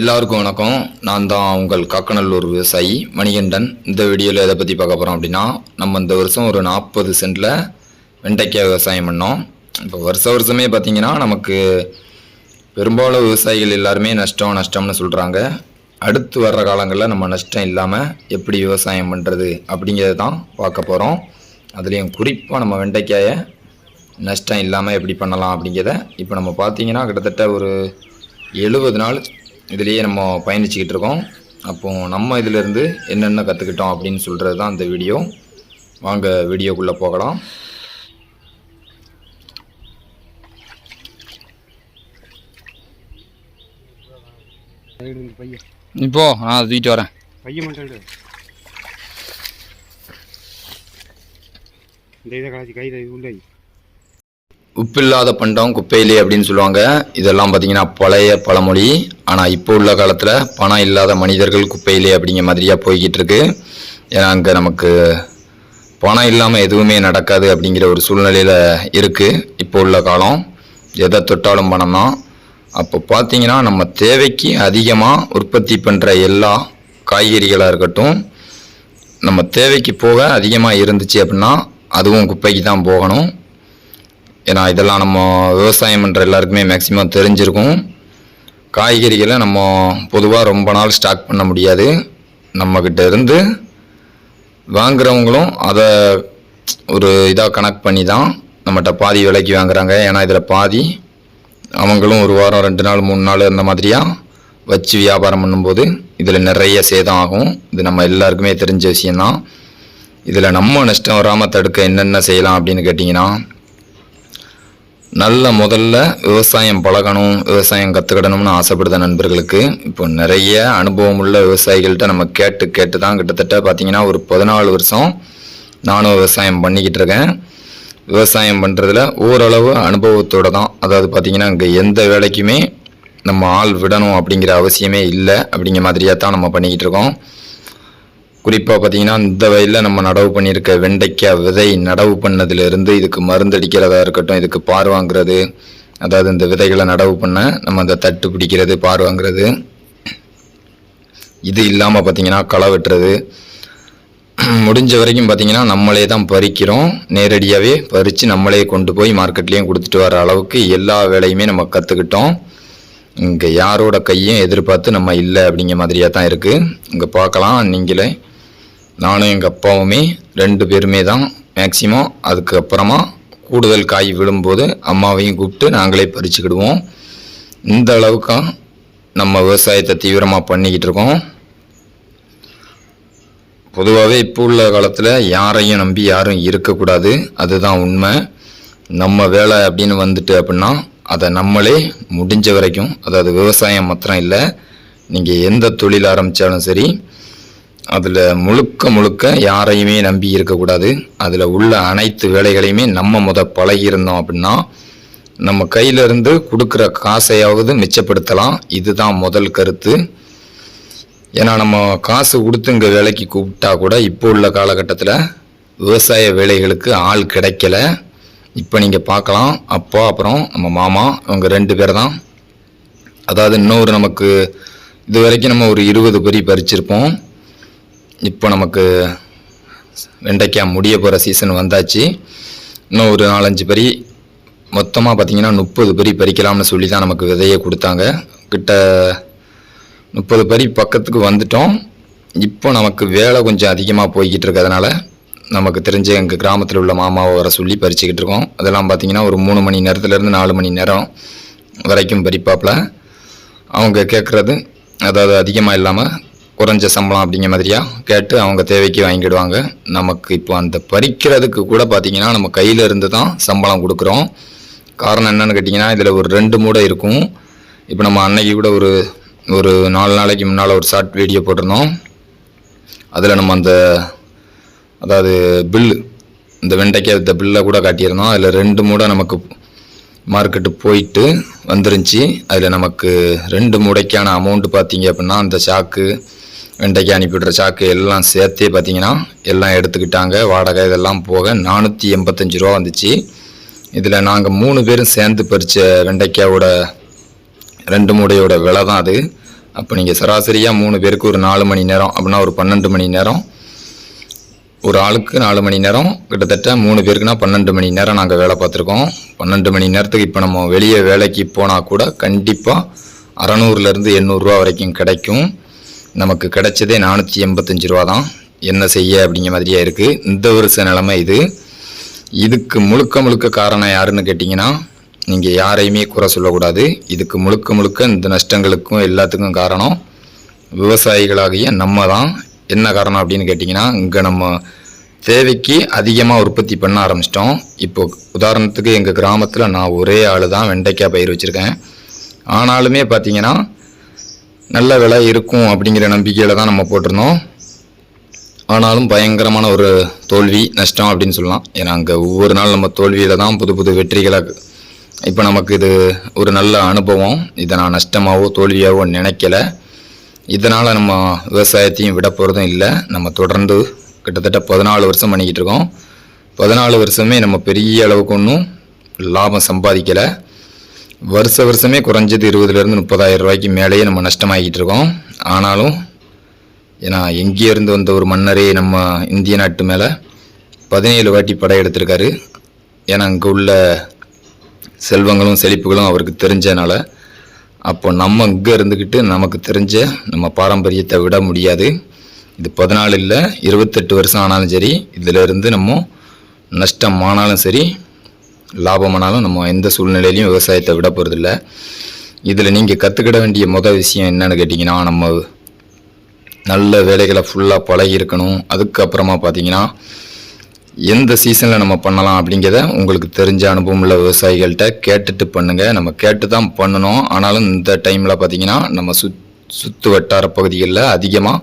எல்லாருக்கும் வணக்கம். நான் தான் உங்கள் காக்கநல்லூர் விவசாயி மணிகண்டன். இந்த வீடியோவில் எதை பற்றி பார்க்க போகிறோம் அப்படின்னா நம்ம இந்த வருஷம் ஒரு நாற்பது சென்டில் வெண்டைக்காய் விவசாயம் பண்ணோம். இப்போ வருஷ வருஷமே பார்த்திங்கன்னா நமக்கு பெரும்பாலும் விவசாயிகள் எல்லாருமே நஷ்டம் நஷ்டம்னு சொல்கிறாங்க அடுத்து வர்ற காலங்களில் நம்ம நஷ்டம் இல்லாமல் எப்படி விவசாயம் பண்ணுறது அப்படிங்கிறத தான் பார்க்க போகிறோம் அதுலேயும் குறிப்பாக நம்ம வெண்டைக்காயை நஷ்டம் இல்லாமல் எப்படி பண்ணலாம் அப்படிங்கிறத இப்போ நம்ம பார்த்திங்கன்னா கிட்டத்தட்ட ஒரு எழுபது நாள் இதுலேயே நம்ம பயணிச்சுக்கிட்டு இருக்கோம். அப்போது நம்ம இதிலேருந்து என்னென்ன கற்றுக்கிட்டோம் அப்படின்னு சொல்கிறது தான் இந்த வீடியோ. வாங்க வீடியோக்குள்ளே போகலாம். இப்போ நான் தூக்கிட்டு வரேன். பையன் மட்டும். இந்த இதை கலாச்சி கை இது உள்ள. உப்பில்லாத பண்டம் குப்பையிலே அப்படின்னு சொல்லுவாங்க. இதெல்லாம் பார்த்தீங்கன்னா பழைய பழமொழி. ஆனால் இப்போ உள்ள காலத்தில் பணம் இல்லாத மனிதர்கள் குப்பையிலே அப்படிங்கிற மாதிரியாக போய்கிட்டு இருக்கு. ஏன்னா அங்கே நமக்கு பணம் இல்லாமல் எதுவுமே நடக்காது அப்படிங்கிற ஒரு சூழ்நிலையில் இருக்குது இப்போ உள்ள காலம். எதை தொட்டாலும் பணம் தான். அப்போ பார்த்தீங்கன்னா நம்ம தேவைக்கு அதிகமாக உற்பத்தி பண்ணுற எல்லா காய்கறிகளாக இருக்கட்டும் நம்ம தேவைக்கு போக அதிகமாக இருந்துச்சு அப்படின்னா அதுவும் குப்பைக்கு தான் போகணும். ஏன்னா இதெல்லாம் நம்ம விவசாயம் பண்ணுற எல்லாருக்குமே மேக்ஸிமம் தெரிஞ்சிருக்கும். காய்கறிகளை நம்ம பொதுவாக ரொம்ப நாள் ஸ்டாக் பண்ண முடியாது. நம்மக்கிட்ட இருந்து வாங்குறவங்களும் அதை ஒரு இதாக கணக்கு பண்ணி தான் நம்மகிட்ட பாதி விலைக்கு வாங்குறாங்க. ஏன்னா இதில் பாதி அவங்களும் ஒரு வாரம் ரெண்டு நாள் மூணு நாள் அந்த மாதிரியாக வச்சு வியாபாரம் பண்ணும்போது இதில் நிறைய சேதம் ஆகும். இது நம்ம எல்லாருக்குமே தெரிஞ்ச விஷயந்தான் இதில் நம்ம நஷ்டம் வராமல் தடுக்க என்னென்ன செய்யலாம் அப்படின்னு கேட்டிங்கன்னா நல்ல முதல்ல விவசாயம் பழகணும் விவசாயம் கற்றுக்கிடணும்னு ஆசைப்படுத நண்பர்களுக்கு இப்போ நிறைய அனுபவம் உள்ள விவசாயிகள்கிட்ட நம்ம கேட்டு கேட்டு தான் கிட்டத்தட்ட பார்த்திங்கன்னா ஒரு பதினாலு வருஷம் நானும் விவசாயம் பண்ணிக்கிட்டு இருக்கேன். விவசாயம் பண்ணுறதுல ஓரளவு அனுபவத்தோட தான். அதாவது பார்த்திங்கன்னா இங்கே எந்த வேலைக்குமே நம்ம ஆள் விடணும் அப்படிங்கிற அவசியமே இல்லை அப்படிங்கிற மாதிரியாக தான் நம்ம பண்ணிக்கிட்டு இருக்கோம். குறிப்பாக பார்த்தீங்கன்னா இந்த வயலில் நம்ம நடவு பண்ணியிருக்க வெண்டைக்காய் விதை நடவு பண்ணதுலேருந்து இதுக்கு மருந்தடிக்கிறதா இருக்கட்டும் இதுக்கு பார் வாங்குறது அதாவது இந்த விதைகளை நடவு பண்ண நம்ம அந்த தட்டு பிடிக்கிறது பார் வாங்குறது இது இல்லாமல் பார்த்தீங்கன்னா களை வெட்டுறது. முடிஞ்ச வரைக்கும் பார்த்தீங்கன்னா நம்மளே தான் பறிக்கிறோம். நேரடியாகவே பறித்து நம்மளே கொண்டு போய் மார்க்கெட்லேயும் கொடுத்துட்டு வர அளவுக்கு எல்லா வேலையுமே நம்ம கற்றுக்கிட்டோம் இங்கே யாரோட கையும் எதிர்பார்த்து நம்ம இல்லை அப்படிங்கிற மாதிரியாக தான் இருக்குது இங்கே பார்க்கலாம் நீங்களே. நானும் எங்கள் அப்பாவுமே ரெண்டு பேருமே தான் மேக்சிமம் அதுக்கப்புறமா கூடுதல் காய் விழும்போது அம்மாவையும் கூப்பிட்டு நாங்களே பறிச்சுக்கிடுவோம். இந்த அளவுக்கு நம்ம விவசாயத்தை தீவிரமாக பண்ணிக்கிட்டு இருக்கோம். பொதுவாகவே இப்போ உள்ள காலத்தில் யாரையும் நம்பி யாரும் இருக்கக்கூடாது. அதுதான் உண்மை. நம்ம வேலை அப்படின்னு வந்துட்டு அப்படின்னா அதை நம்மளே முடிஞ்ச வரைக்கும் அதாவது விவசாயம் மாத்திரம் இல்லை நீங்கள் எந்த தொழில் ஆரம்பித்தாலும் சரி அதில் முழுக்க முழுக்க யாரையுமே நம்பி இருக்கக்கூடாது அதில் உள்ள அனைத்து வேலைகளையுமே நம்ம முத பழகியிருந்தோம் அப்படின்னா நம்ம கையிலிருந்து கொடுக்குற காசையாவது மிச்சப்படுத்தலாம். இதுதான் முதல் கருத்து. ஏன்னா நம்ம காசு கொடுத்து இங்கே வேலைக்கு கூப்பிட்டா கூட இப்போ உள்ள காலகட்டத்தில் விவசாய வேலைகளுக்கு ஆள் கிடைக்கல. இப்போ நீங்கள் பார்க்கலாம். அப்பா அப்புறம் நம்ம மாமா இவங்க ரெண்டு பேர் தான். அதாவது இன்னொரு நமக்கு இது வரைக்கும் நம்ம ஒரு இருபது பறி பறிச்சிருப்போம். இப்போ நமக்கு வெண்டைக்காய் முடிய போகிற சீசன் வந்தாச்சு. இன்னும் ஒரு நாலஞ்சு பறி மொத்தமாக பார்த்தீங்கன்னா முப்பது பறி பறிக்கலாம்னு சொல்லி தான் நமக்கு விதையை கொடுத்தாங்க. கிட்ட முப்பது பறி பக்கத்துக்கு வந்துட்டோம். இப்போ நமக்கு வேலை கொஞ்சம் அதிகமாக போய்கிட்டு இருக்கிறதுனால நமக்கு தெரிஞ்ச எங்கள் கிராமத்தில் உள்ள மாமாவை வர சொல்லி பறிச்சுக்கிட்டு இருக்கோம். அதெல்லாம் பார்த்தீங்கன்னா ஒரு மூணு மணி நேரத்துலேருந்து நாலு மணி நேரம் வரைக்கும் பறிப்பாப்பில் அவங்க கேட்குறது அதாவது அதிகமாக இல்லாமல் குறைஞ்ச சம்பளம் அப்படிங்கிற மாதிரியா? கேட்டு அவங்க தேவைக்கு வாங்கிடுவாங்க நமக்கு இப்போ அந்த பறிக்கிறதுக்கு கூட பார்த்தீங்கன்னா நம்ம கையில் இருந்து தான் சம்பளம் கொடுக்குறோம். காரணம் என்னன்னு கேட்டிங்கன்னா இதில் ஒரு ரெண்டு மூடை இருக்கும். இப்போ நம்ம அன்னைக்கு கூட ஒரு ஒரு நாலு நாளைக்கு முன்னால் ஒரு ஷார்ட் வீடியோ போட்டிருந்தோம். அதில் நம்ம அந்த அதாவது பில்லு இந்த வெண்டைக்காய் வித்த பில்லை கூட காட்டியிருந்தோம். அதில் ரெண்டு மூடை நமக்கு மார்க்கெட்டு போயிட்டு வந்துருந்துச்சு. அதில் நமக்கு ரெண்டு மூடைக்கான அமௌண்ட் பார்த்தீங்க அப்படின்னா அந்த சாக்கு வெண்டைக்காய் அனுப்பிவிடுற சாக்கு எல்லாம் சேர்த்தே பார்த்தீங்கன்னா எல்லாம் எடுத்துக்கிட்டாங்க. வாடகை இதெல்லாம் போக நானூற்றி எண்பத்தஞ்சு ரூபா வந்துச்சு. இதில் நாங்கள் மூணு பேரும் சேர்ந்து பறித்த வெண்டைக்காயோட ரெண்டு மூடையோட விலை தான் அது. அப்போ நீங்கள் சராசரியாக மூணு பேருக்கு ஒரு நாலு மணி நேரம் அப்படின்னா ஒரு பன்னெண்டு மணி நேரம். ஒரு ஆளுக்கு நாலு மணி நேரம். கிட்டத்தட்ட மூணு பேருக்குனா பன்னெண்டு மணி நேரம் நாங்கள் வேலை பார்த்துருக்கோம். பன்னெண்டு மணி நேரத்துக்கு இப்போ நம்ம வெளியே வேலைக்கு போனால் கூட கண்டிப்பாக அறநூறுலேருந்து எண்ணூறுரூவா வரைக்கும் கிடைக்கும். நமக்கு கிடைச்சதே நானூற்றி எண்பத்தஞ்சு ரூபா தான் என்ன செய்ய அப்படிங்கிற மாதிரியே இருக்குது இந்த வருஷ நிலமை இது. இதுக்கு முழுக்க முழுக்க காரணம் யாருன்னு கேட்டிங்கன்னா நீங்கள் யாரையுமே குறை சொல்லக்கூடாது. இதுக்கு முழுக்க முழுக்க இந்த நஷ்டங்களுக்கும் எல்லாத்துக்கும் காரணம் விவசாயிகளாகிய நம்ம தான் என்ன காரணம் அப்படின்னு கேட்டிங்கன்னா இங்கே நம்ம தேவைக்கு அதிகமாக உற்பத்தி பண்ண ஆரம்பிச்சிட்டோம். இப்போ உதாரணத்துக்கு எங்கள் கிராமத்தில் நான் ஒரே ஆள் தான் வெண்டைக்காய் பயிர் வச்சுருக்கேன். ஆனாலுமே பார்த்தீங்கன்னா நல்ல விலை இருக்கும் அப்படிங்கிற நம்பிக்கையில் தான் நம்ம போட்டிருந்தோம். ஆனாலும் பயங்கரமான ஒரு தோல்வி நஷ்டம் அப்படின்னு சொல்லலாம். ஏன்னா அங்கே ஒவ்வொரு நாள் நம்ம தோல்வியில் தான் புது புது வெற்றிகளாக இப்போ நமக்கு இது ஒரு நல்ல அனுபவம். இதை நான் நஷ்டமாகவோ தோல்வியாகவோ நினைக்கல. இதனால் நம்ம விவசாயத்தையும் விட போகிறதும் இல்லை. நம்ம தொடர்ந்து கிட்டத்தட்ட பதினாலு வருஷம் பண்ணிக்கிட்டு இருக்கோம். பதினாலு வருஷமே நம்ம பெரிய அளவுக்கு ஒன்றும் லாபம் சம்பாதிக்கலை. வருஷ வருஷமே குறைஞ்சது இருபதுலேருந்து முப்பதாயிரம் ரூபாய்க்கு மேலேயே நம்ம நஷ்டமாகிக்கிட்டு இருக்கோம். ஆனாலும் ஏன்னா எங்கேருந்து இருந்து வந்த ஒரு மன்னரே நம்ம இந்திய நாட்டு மேலே பதினேழு வாட்டி படையெடுத்திருக்காரு ஏன்னா அங்கே உள்ள செல்வங்களும் செழிப்புகளும் அவருக்கு தெரிஞ்சனால அப்போ நம்ம இங்கே இருந்துக்கிட்டு நமக்கு தெரிஞ்ச நம்ம பாரம்பரியத்தை விட முடியாது. இது பதினாலு இல்லை இருபத்தெட்டு வருஷம் ஆனாலும் சரி இதிலிருந்து நம்ம நஷ்டம் ஆனாலும் சரி லாபமானாலும் நம்ம எந்த சூழ்நிலையிலையும் விவசாயத்தை விட போகிறதில்ல இதில் நீங்கள் கற்றுக்கிட வேண்டிய மொதல் விஷயம் என்னென்னு கேட்டிங்கன்னா நம்ம நல்ல வேலைகளை ஃபுல்லாக பழகி இருக்கணும். அதுக்கப்புறமா பார்த்தீங்கன்னா எந்த சீசனில் நம்ம பண்ணலாம் அப்படிங்கிறத உங்களுக்கு தெரிஞ்ச அனுபவம் உள்ள விவசாயிகள்கிட்ட கேட்டுட்டு பண்ணுங்கள் நம்ம கேட்டு தான் பண்ணணும். ஆனாலும் இந்த டைமில் பார்த்தீங்கன்னா நம்ம சுத் சுற்று வட்டார பகுதிகளில் அதிகமாக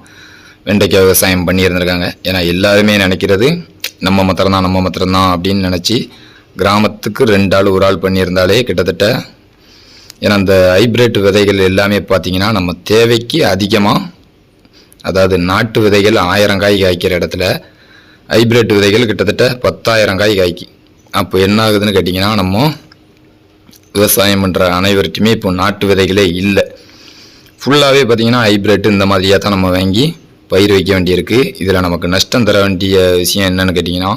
வெண்டைக்காய் விவசாயம் பண்ணியிருந்திருக்காங்க. ஏன்னா எல்லாருமே நினைக்கிறது நம்ம மாத்திரம்தான் நம்ம மாத்திரம்தான் அப்படின்னு நினச்சி கிராமத்துக்கு ரெண்டு ஆள் ஒரு ஆள் பண்ணியிருந்தாலே கிட்டத்தட்ட ஏன்னா அந்த ஹைப்ரிட் விதைகள் எல்லாமே பார்த்தீங்கன்னா நம்ம தேவைக்கு அதிகமாக அதாவது நாட்டு விதைகள் ஆயிரம் காய் காய்க்கிற இடத்துல ஹைப்ரிட் விதைகள் கிட்டத்தட்ட பத்தாயிரம் காய் காய்க்கு. அப்போ என்ன ஆகுதுன்னு கேட்டிங்கன்னா நம்ம விவசாயம் பண்ணுற அனைவருக்குமே இப்போ நாட்டு விதைகளே இல்லை. ஃபுல்லாகவே பார்த்தீங்கன்னா ஹைப்ரிட் இந்த மாதிரியாக தான் நம்ம வாங்கி பயிர் வைக்க வேண்டியிருக்கு. இதில் நமக்கு நஷ்டம் தர வேண்டிய விஷயம் என்னென்னு கேட்டிங்கன்னா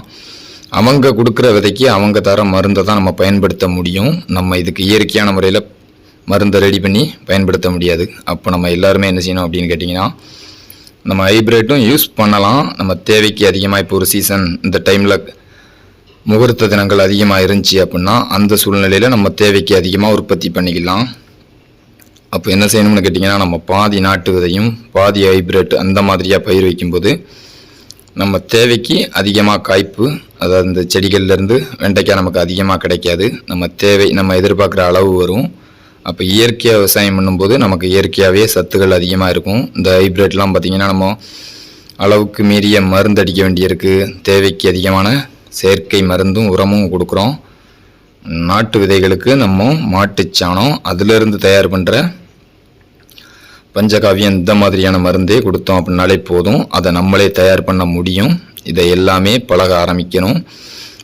அவங்க கொடுக்குற விதைக்கு அவங்க தர மருந்தை தான் நம்ம பயன்படுத்த முடியும். நம்ம இதுக்கு இயற்கையான முறையில் மருந்தை ரெடி பண்ணி பயன்படுத்த முடியாது. அப்போ நம்ம எல்லாருமே என்ன செய்யணும் அப்படின்னு கேட்டிங்கன்னா நம்ம ஹைப்ரிட்டும் யூஸ் பண்ணலாம். நம்ம தேவைக்கு அதிகமாக இப்போ ஒரு சீசன் இந்த டைமில் முகூர்த்த தினங்கள் அதிகமாக இருந்துச்சு அப்படின்னா அந்த சூழ்நிலையில் நம்ம தேவைக்கு அதிகமாக உற்பத்தி பண்ணிக்கலாம். அப்போ என்ன செய்யணும்னு கேட்டிங்கன்னா நம்ம பாதி நாட்டு விதையும் பாதி ஹைப்ரிட் அந்த மாதிரியாக பயிர் வைக்கும்போது நம்ம தேவைக்கு அதிகமாக காய்ப்பு அதாவது இந்த செடிகள்லேருந்து வெண்டைக்காய் நமக்கு அதிகமாக கிடைக்காது. நம்ம தேவை நம்ம எதிர்பார்க்குற அளவு வரும். அப்போ இயற்கையாக விவசாயம் பண்ணும்போது நமக்கு இயற்கையாகவே சத்துக்கள் அதிகமாக இருக்கும். இந்த ஹைப்ரிட்லாம் பார்த்திங்கன்னா நம்ம அளவுக்கு மீறிய மருந்து அடிக்க வேண்டியிருக்கு. தேவைக்கு அதிகமான செயற்கை மருந்தும் உரமும் கொடுக்குறோம். நாட்டு விதைகளுக்கு நம்ம மாட்டுச் சாணம் அதிலிருந்து தயார் பண்ணுற பஞ்சகாவியம் இந்த மாதிரியான மருந்தே கொடுத்தோம் அப்படின்னாலே போதும். அதை நம்மளே தயார் பண்ண முடியும். இதை எல்லாமே பழக ஆரம்பிக்கணும்.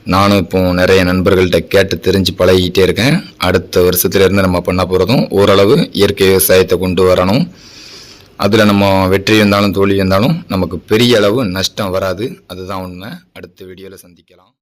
நானும் இப்போ நிறைய நண்பர்கள்ட்ட கேட்டு தெரிஞ்சு பழகிக்கிட்டே இருக்கேன். அடுத்த வருஷத்துலேருந்து நம்ம பண்ண போகிறதும் ஓரளவு இயற்கை விவசாயத்தை கொண்டு வரணும். அதில் நம்ம வெற்றி இருந்தாலும் தோல்வி இருந்தாலும் நமக்கு பெரிய அளவு நஷ்டம் வராது. அதுதான் உண்மை. அடுத்த வீடியோவில் சந்திக்கலாம்.